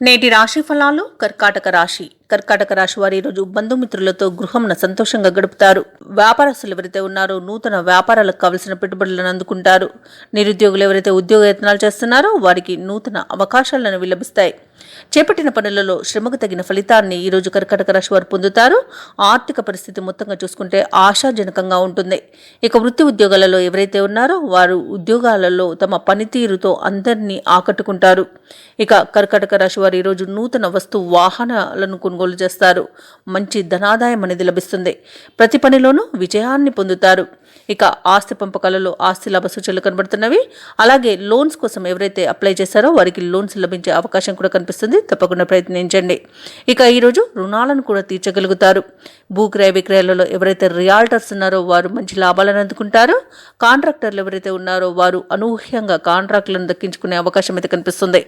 నేటి రాశి ఫలాలు కర్కాటక రాశి. కర్కాటక రాశి వారు ఈరోజు బంధుమిత్రులతో గృహంన సంతోషంగా గడుపుతారు. వ్యాపారస్తులు ఎవరైతే ఉన్నారో నూతన వ్యాపారాలకు కావలసిన పెట్టుబడులను అందుకుంటారు. నిరుద్యోగులు ఎవరైతే ఉద్యోగ యత్నాలు చేస్తున్నారో వారికి నూతన అవకాశాలను విలభిస్తాయి చేపట్టిన పనులలో శ్రమకు తగిన ఫలితాన్ని ఈరోజు కర్కాటక రాశి వారు పొందుతారు. ఆర్థిక పరిస్థితి మొత్తంగా చూసుకుంటే ఆశాజనకంగా ఉంటుంది. ఇక వృత్తి ఉద్యోగాలలో ఎవరైతే ఉన్నారో వారు ఉద్యోగాలలో తమ పనితీరుతో అందరినీ ఆకట్టుకుంటారు. ఇక కర్కాటక రాశి వారు ఈరోజు నూతన వస్తు వాహనాలను కొనుగోలు చేస్తారు. మంచి ధనాదాయం అనేది లభిస్తుంది. ప్రతి పనిలోనూ విజయాన్ని పొందుతారు. ఇక ఆస్తి పంపకాలలో ఆస్తి లాభ సూచనలు కనబడుతున్నవి. అలాగే లోన్స్ కోసం ఎవరైతే అప్లై చేశారో వారికి లోన్స్ లభించే అవకాశం కూడా కనిపిస్తుంది. తప్పకుండా ప్రయత్నించండి. ఇక ఈరోజు రుణాలను కూడా తీర్చగలుగుతారు. భూ క్రయ విక్రయాలలో ఎవరైతే రియాల్టర్స్ ఉన్నారో వారు మంచి లాభాలను అందుకుంటారు. కాంట్రాక్టర్లు ఎవరైతే ఉన్నారో వారు అనూహ్యంగా కాంట్రాక్టులను దక్కించుకునే అవకాశం అయితే కనిపిస్తుంది.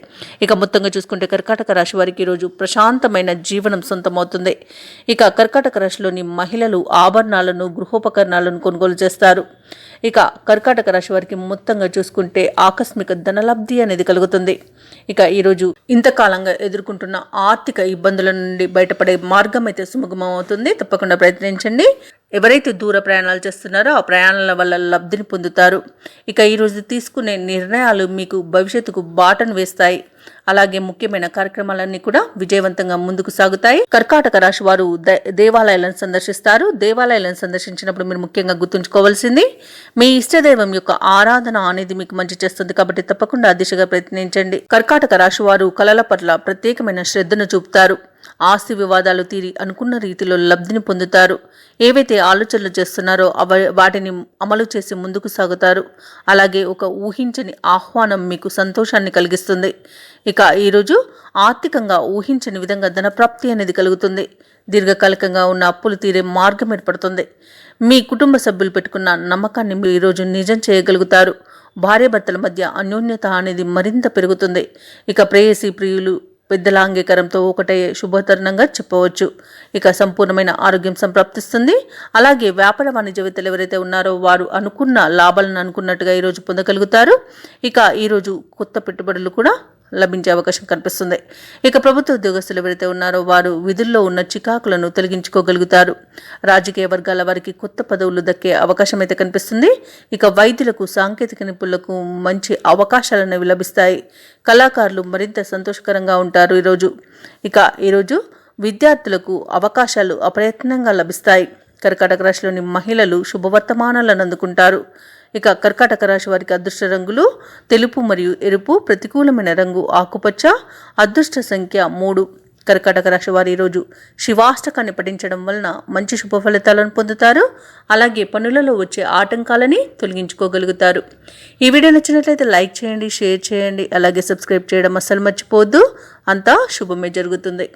ఇక మొత్తంగా చూసుకుంటే కర్కాటక రాశి వారికి ఈరోజు ప్రశాంతమైన జీవనం సొంతమవుతుంది. ఇక కర్కాటక రాశిలోని మహిళలు ఆభరణాలను గృహోపకరణాలను కొనుగోలు చేస్తారు. ఇక కర్కాటక రాశి వారికి మొత్తంగా చూసుకుంటే ఆకస్మిక ధనలబ్ధి అనేది కలుగుతుంది. ఇక ఈరోజు ఇంతకాలంగా ఎదుర్కొంటున్న ఆర్థిక ఇబ్బందుల నుండి బయటపడే మార్గం అయితే సుముఖమవుతుంది. తప్పకుండా ప్రయత్నించండి. ఎవరైతే దూర ప్రయాణాలు చేస్తున్నారో ఆ ప్రయాణాల వల్ల లబ్ధిని పొందుతారు. ఇక ఈరోజు తీసుకునే నిర్ణయాలు మీకు భవిష్యత్తుకు బాటను వేస్తాయి. అలాగే ముఖ్యమైన కార్యక్రమాలన్నీ కూడా విజయవంతంగా ముందుకు సాగుతాయి. కర్కాటక రాశి వారు దేవాలయాలను సందర్శిస్తారు. దేవాలయాలను సందర్శించినప్పుడు మీరు ముఖ్యంగా గుర్తుంచుకోవాల్సింది మీ ఇష్టదైవం యొక్క ఆరాధన అనేది మీకు మంచి చేస్తుంది కాబట్టి తప్పకుండా ఆ దిశగా ప్రయత్నించండి. కర్కాటక రాశి వారు కళల పట్ల ప్రత్యేకమైన శ్రద్ధను చూపుతారు. ఆస్తి వివాదాలు తీరి అనుకున్న రీతిలో లబ్ధిని పొందుతారు. ఏవైతే ఆలోచనలు చేస్తున్నారో అవ వాటిని అమలు చేసి ముందుకు సాగుతారు. అలాగే ఒక ఊహించని ఆహ్వానం మీకు సంతోషాన్ని కలిగిస్తుంది. ఇక ఈరోజు ఆర్థికంగా ఊహించని విధంగా ధనప్రాప్తి అనేది కలుగుతుంది. దీర్ఘకాలికంగా ఉన్న అప్పులు తీరే మార్గం ఏర్పడుతుంది. మీ కుటుంబ సభ్యులు పెట్టుకున్న నమ్మకాన్ని మీరు ఈరోజు నిజం చేయగలుగుతారు. భార్యాభర్తల మధ్య అన్యోన్యత అనేది మరింత పెరుగుతుంది. ఇక ప్రేయసి ప్రియులు పెద్దల అంగీకారంతో ఒకటే శుభతరుణంగా చెప్పవచ్చు. ఇక సంపూర్ణమైన ఆరోగ్యం సంప్రాప్తిస్తుంది. అలాగే వ్యాపార వాణిజ్యవేత్తలు ఎవరైతే ఉన్నారో వారు అనుకున్న లాభాలను అనుకున్నట్టుగా ఈరోజు పొందగలుగుతారు. ఇక ఈరోజు కొత్త పెట్టుబడులు కూడా లభించే అవకాశం కనిపిస్తుంది. ఇక ప్రభుత్వ ఉద్యోగస్తులు ఎవరైతే ఉన్నారో వారు విధుల్లో ఉన్న చికాకులను తొలగించుకోగలుగుతారు. రాజకీయ వర్గాల వారికి కొత్త పదవులు దక్కే అవకాశం అయితే కనిపిస్తుంది. ఇక వైద్యులకు సాంకేతిక నిపుణులకు మంచి అవకాశాలు అనేవి లభిస్తాయి. కళాకారులు మరింత సంతోషకరంగా ఉంటారు ఈరోజు. ఇక ఈరోజు విద్యార్థులకు అవకాశాలు అప్రయత్నంగా లభిస్తాయి. కర్కాటక రాశిలోని మహిళలు శుభవర్తమానాలను అందుకుంటారు. ఇక కర్కాటక రాశి వారికి అదృష్ట రంగులు తెలుపు మరియు ఎరుపు ప్రతికూలమైన రంగు ఆకుపచ్చ. అదృష్ట సంఖ్య మూడు. కర్కాటక రాశి వారు ఈరోజు శివాష్టకాన్ని పఠించడం వలన మంచి శుభ ఫలితాలను పొందుతారు. అలాగే పనులలో వచ్చే ఆటంకాలని తొలగించుకోగలుగుతారు. ఈ వీడియో నచ్చినట్లయితే లైక్ చేయండి షేర్ చేయండి. అలాగే సబ్స్క్రైబ్ చేయడం అస్సలు మర్చిపోవద్దు. అంతా శుభమే జరుగుతుంది.